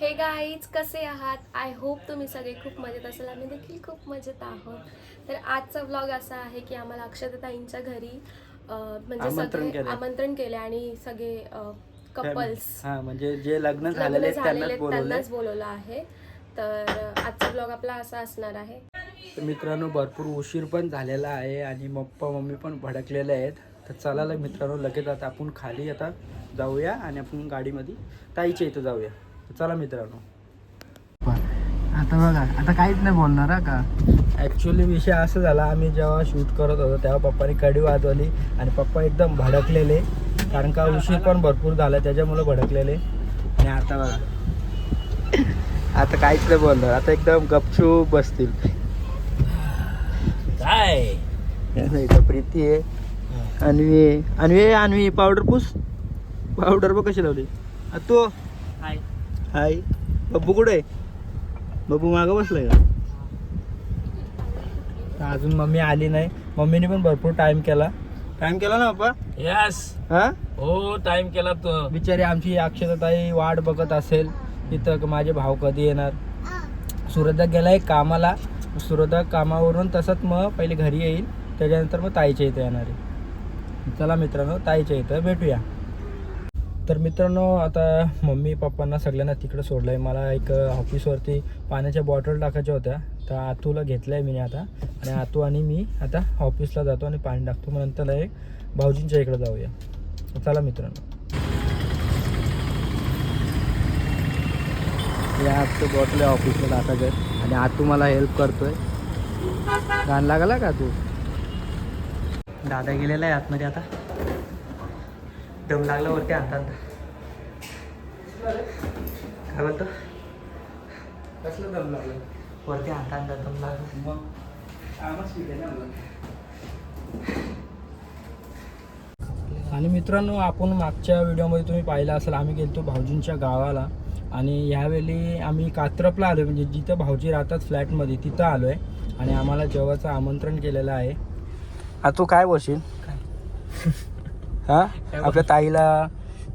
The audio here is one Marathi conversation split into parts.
हे गाईज कसे आहात? आय होप तुम्ही सगळे खूप मजेत असाल. आम्ही देखील खूप मजेत आहोत. तर आजचा व्लॉग असा आहे की आम्हाला अक्षताताईंच्या घरी म्हणजे आमंत्रण सगळे केलंय. आमंत्रण केले आणि सगळे कपल्स हा म्हणजे जे लग्न झालेले आहेत त्यांनाच बोलवले त्यांनाच बोलवलं आहे. तर आजचा ब्लॉग आपला असा असणार आहे. तर मित्रांनो भरपूर उशीर पण झालेला आहे आणि पप्पा मम्मी पण भडकलेले आहेत. तर चला मित्रांनो लगेच आता आपण खाली आता जाऊया आणि आपण गाडीमध्ये ताईच्या इथं जाऊया. चला मित्रांनो. आता बघा आता काहीच नाही बोलणार हा का? ॲक्च्युली विषय असं झाला आम्ही जेव्हा शूट करत होतो तेव्हा पप्पानी कडी वाजवली आणि पप्पा एकदम भडकलेले. कारण का उशीर पण भरपूर झाला त्याच्यामुळे भडकलेले. आणि आता बघा. आता काहीच नाही बोलणार आता एकदम गपचूप बसतील. काय? इथं प्रीती आहे. अन्वी. अन्वी अन्वी. पावडर पूस. पावडर बघ कशी लावली. तो. हाय. हाय. बब्बू कुठे आहे? बब्बू मागं बसलाय का? अजून मम्मी आली नाही. मम्मीने पण भरपूर टाइम केला. टाइम केला ना पप्पा? यस हा? हो टाइम केला तो. बिचारी आमची अक्षताताई वाट बघत असेल. तिथं क- माझे भाव कधी येणार? सुरदा गेलाय कामाला. सुरदा कामावरून तसंच मग पहिले घरी येईल. त्याच्यानंतर मग ताईच्या इथं येणार आहे. चला मित्रांनो ताईच्या इथं भेटूया. तर मित्रांनो आता मम्मी पप्पांना सगळ्यांना तिकडं सोडलं आहे मला एक ऑफिसवरती पाण्याच्या बॉटल टाकायच्या होत्या. तर आतूला घेतलं आहे मी आता. आणि आतू आणि मी आता ऑफिसला जातो आणि पाणी टाकतो. मग नंतर एक भाऊजींच्या इकडं जाऊया. चला मित्रांनो. या आतू बॉटल आहे ऑफिसला टाकायचं आणि आतू मला हेल्प करतोय. घाण लागला का तू? दादा गेलेला आहे आतमध्ये आता. दम लागला वरती हातात काय बोलतो? कसलं दम लागलं? वरती हातात दम लागला. मग? आणि मित्रांनो आपण मागच्या व्हिडिओमध्ये तुम्ही पाहिलं असेल आम्ही गेलतो भाऊजींच्या गावाला. आणि ह्यावेळी आम्ही कात्रपला आलो म्हणजे जिथं भाऊजी राहतात फ्लॅटमध्ये तिथं आलो आहे आणि आम्हाला जेवाचं आमंत्रण केलेलं आहे. हा तू काय बोलशील? हा? आपल्या ताईला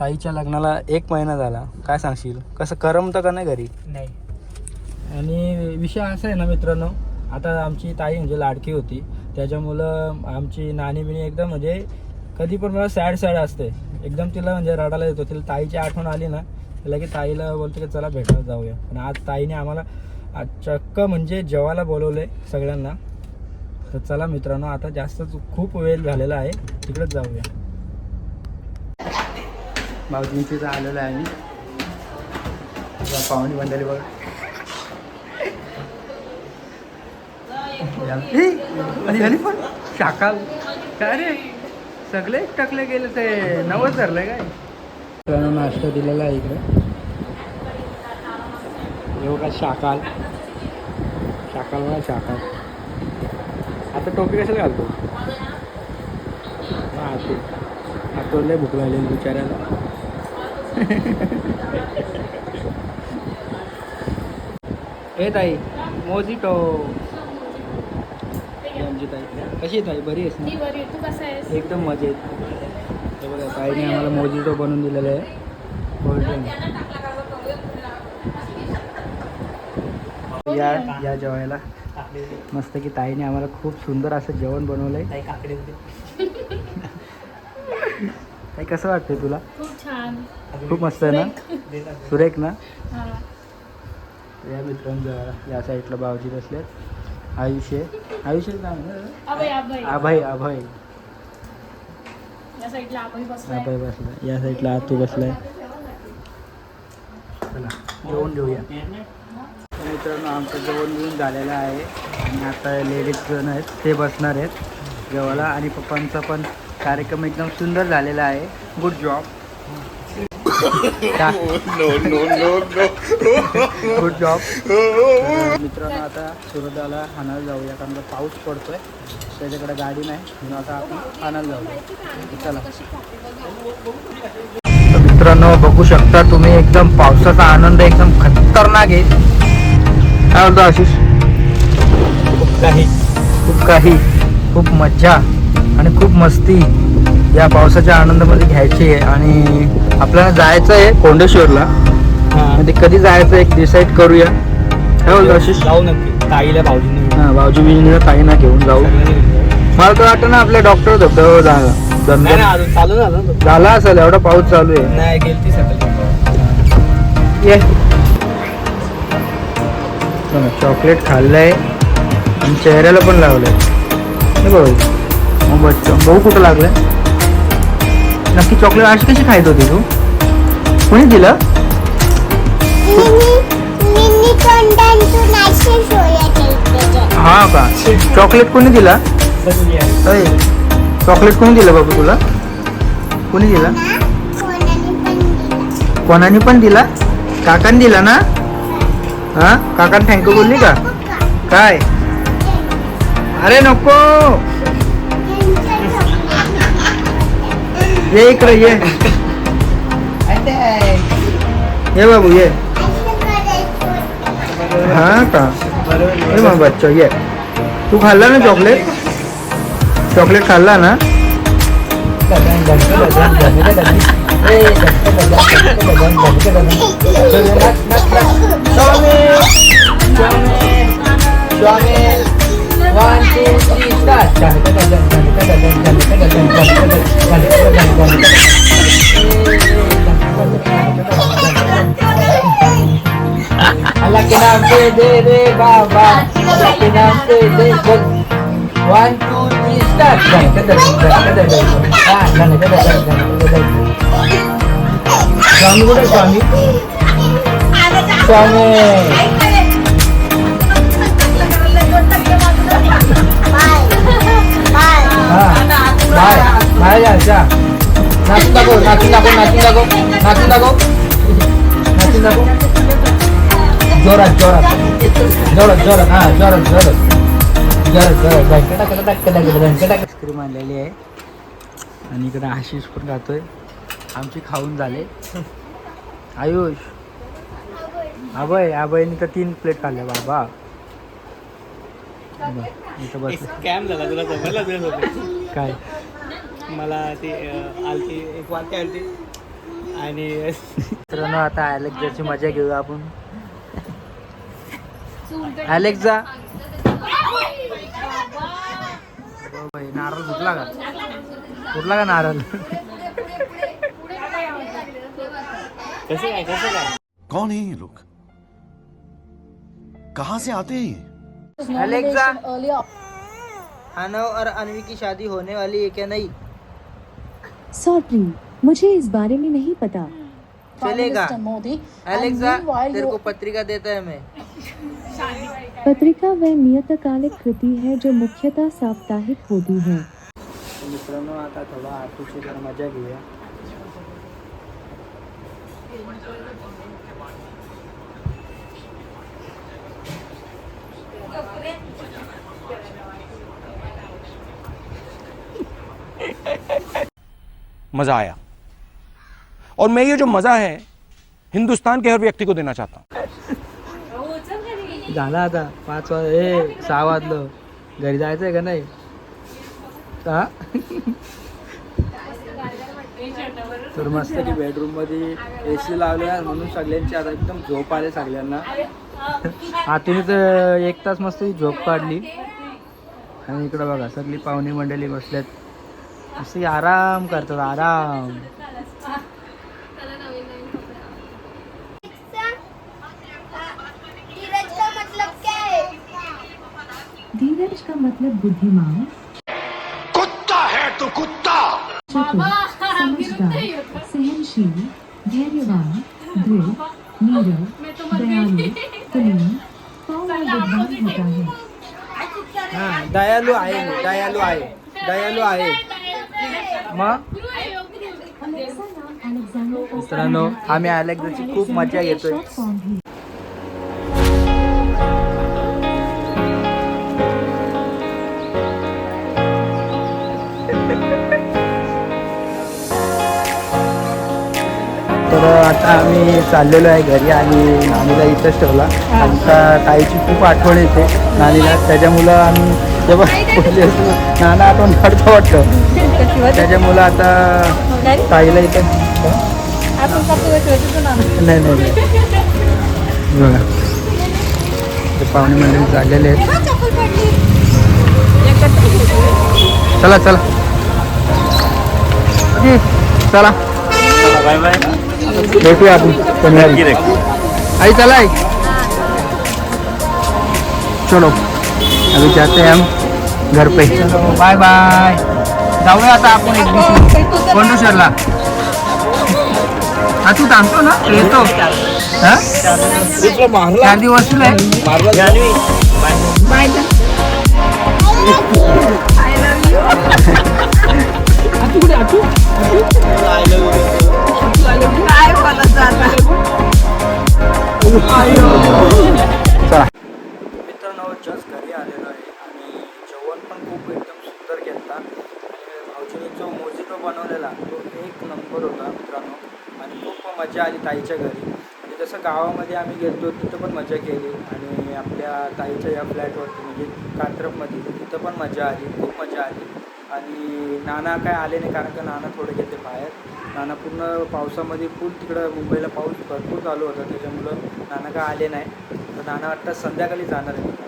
ताईच्या लग्नाला एक महिना झाला. काय सांगशील? कसं करमतं का नाही घरी? नाही. आणि विषय असा आहे ना मित्रांनो आता आमची ताई म्हणजे लाडकी होती. त्याच्यामुळं आमची नाणी बिणी एकदम म्हणजे कधी पण मला सॅड सॅड असते. एकदम तिला म्हणजे रडायला येतो तिला ताईची आठवण आली ना तिला की ताईला बोलते की चला भेटायला जाऊया. पण आज ताईने आम्हाला आज चक्क म्हणजे जेवायला बोलवले सगळ्यांना. तर चला मित्रांनो आता जास्त खूप वेळ झालेला आहे. तिकडेच जाऊया. भाऊजींची तर आलेलं आहे आम्ही. पाहुणी मंडळी बघ. आणि पण. शाकाल. काय रे? सगळे टकले गेले ते. नवस धरले काय? नाश्ता दिलेला आहे इकडे. येऊ का शाकाल. शाकाल मला शाकाल. आता टोपी कशाला घालतो? हा ते. आता लय भूक लागलेली बिचाऱ्याला ए ताई मोजिटो. यांची ताई कशी आहे ताई? बरी आहेस ना? बरी तू एकदम मजेत. हे बघा ताईने आम्हाला मोजिटो बनवून दिलेलं आहे. या या जेवायला. मस्त की ताईने आम्हाला खूप सुंदर असं जेवण बनवलंय. ताई काकडे होते. ताई कसं वाटतंय तुला? खूप मस्त आहे ना? सुरेख. ना? या जेवायला या साईडला भाऊजी बसलेत. आयुष्य. आयुष्य? अभय अभय. अभय अभय. या साईडला आतू बसलाय. चला जेवण घेऊया तर मित्रांनो आमचं जेवण घेऊन झालेलं आहे. आणि आता लेडीज जण आहेत ते बसणार आहेत जेवायला. आणि पप्पांचा पण कार्यक्रम एकदम सुंदर झालेला आहे. गुड जॉब गुड जॉब मित्रांनो आता सुरताला हाणायला जाऊया कारण का पाऊस पडतोय. त्याच्याकडे गाडी नाही. म्हणून आता आपण हाणायला जाऊया. चला. मित्रांनो बघू शकता तुम्ही एकदम पावसाचा आनंद एकदम खतरनाक आहे. काय बोलतो आशिष? खूप काही. खूप काही खूप मज्जा आणि खूप मस्ती. या पावसाच्या आनंदामध्ये घ्यायची आहे आणि आपल्याला जायचं आहे कोंडेश्वरला. ते म्हणजे कधी जायचं एक डिसाईड करूया. काय बोलतो आशिष? जाऊ नक्की. ताईला भाऊजींना हा भाऊजी बिजीला काही ना घेऊन जाऊ. मला तर वाटतं ना आपल्या डॉक्टर धबधबा झाला. चालू झालं. झाला असेल एवढा पाऊस चालू आहे. नाही गेलती सकाळी. ये. बघा, चॉकलेट खाल्लंय. आणि चेहऱ्याला पण लावलंय. हे बघ. मग बच्चा भाऊ कुठं लागलंय? नक्की चॉकलेट अशी कशी खायत होती तू? कोणी दिलं? हा का? चॉकलेट कोणी दिला? चॉकलेट कोणी दिलं बाबू तुला? कोणी दिला? पण दिला कोणाने पण दिला? काकाने दिला ना? हा? काकाने थँक्यू बोलली का? काय? अरे नको! ये इकडे ये ये बाबू ये हा का ये मग बच्चा ये तू खाल्ला ना चॉकलेट चॉकलेट खाल्ला ना अल्लाह के नाम से दे रे बाबा अल्लाह के नाम से दे बोल one two three start Swami कुठे स्वामी स्वामी जा. नाचून दाखव नाचून दाखव नाचून दाखव नाचून दाखव. नाचून दाखव. जोरात जोरात. जोरात जोरात. हा जोरात जोरात. जोरात जोरात. आईस्क्रीम आणलेली आहे. आणि इकडे आशिष पण खातोय आमची खाऊन झाले. आयुष. अभय अभयने तर तीन प्लेट खाल्ल्या बाबा. काय? मला ते आलती एक वाक्य आलती. आणि मित्रांनो आता अलेक्झाची मजा घेऊया आपण. अलेक्झा. नारळ फुटला का? फुटला का नारळ? कसं काय कसं काय? कौन है ये लोग? कहां से आते हैं ये? अलेक्सा अनव और अनवी की शादी होने वाली है क्या नहीं? सॉरी मुझे इस बारे में नहीं पता। चलेगा। अलेक्सा तेरे को पत्रिका देता है मैं। पत्रिका वह नियतकालिक कृति है जो मुख्यतः साप्ताहिक होती है। मित्रांनो आता थोडा जरा मज़ा घेऊया मज़ा आया। और मैं ये जो मज़ा है हिंदुस्तान के हर व्यक्ति को देना चाहता हूँ। झाला आता पाच वाज ए सहा वाजलं. घरी जायचंय का नाही? हा तर मस्त की बेडरूममध्ये ए सी लावले म्हणून सगळ्यांची आता एकदम झोप आले सगळ्यांना. आतून तर एक तास मस्त झोप काढली. आणि इकडं बघा सगळी पाहुणी मंडळी बसल्यात मस्त आराम करतात आराम. त्याला नवीन नवीन कपडे धीरज का मतलब क्या है? धीरज का मतलब बुद्धिमान। कुत्ता है तो कुत्ता। समझदार सहनशील धैर्यवान दृढ़ नीरव दयालु कुलीन कौन और विद्वान होता है हा दयालू आहे दयालू आहे दयालू आहे. मग? मित्रांनो आम्ही अलेक्झाची खूप मजा येतोय तर आता आम्ही चाललेलो आहे घरी आणि नानीला इथंच ठेवला. आमच्या ताईची खूप आठवण येते नानीला. त्याच्यामुळं आम्ही जेव्हा कुठली असतो नाना आठवण काढतो वाटतं. त्याच्यामुळं आता ताईला इथे नाही नाही नाही. बघा. ते पाहुणे मंडळी चाललेले आहेत. चला चला. चला. बाय बाय भेटूया आपण शनिवारी आई चला आई. चलो. अभी जाते हैं हम घर पे। चलो बाय बाय जाऊया आता आपण एक दिवशी. कोंडेश्वरला हा तू थांबतो ना? येतो. हा? चार दिवस तुला आहे. Janhavi bye I love you चला मित्रांनो जस्ट घरी आलेलो आहे आणि जेवण पण खूप एकदम सुंदर घेतला. आणि भाऊजीने जो मोजितो बनवलेला तो एक नंबर होता मित्रांनो. आणि खूप मजा आली ताईच्या घरी. म्हणजे जसं गावामध्ये आम्ही गेलो तिथं पण मजा केली. आणि आपल्या ताईच्या या फ्लॅटवरती म्हणजे कात्रपमध्ये तिथं पण मजा आली खूप मजा आली. आणि नाना काय आले नाही कारण का नाना थोडे गेले बाहेर. नाना पूर्ण पावसामध्ये फुल तिकडं मुंबईला पाऊस भरपूर चालू होता. त्याच्यामुळं नाना काय आले नाही. तर नाना वाटतं संध्याकाळी जाणार आहे.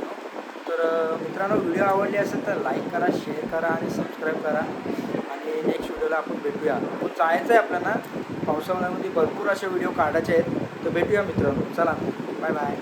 तर मित्रांनो व्हिडिओ आवडले असेल तर लाईक करा शेअर करा आणि सबस्क्राईब करा. आणि नेक्स्ट व्हिडिओला आपण भेटूया. तो जायचं आहे आपल्याला. पावसाळ्यामध्ये भरपूर असे व्हिडिओ काढायचे आहेत. तर भेटूया मित्रांनो. चला बाय बाय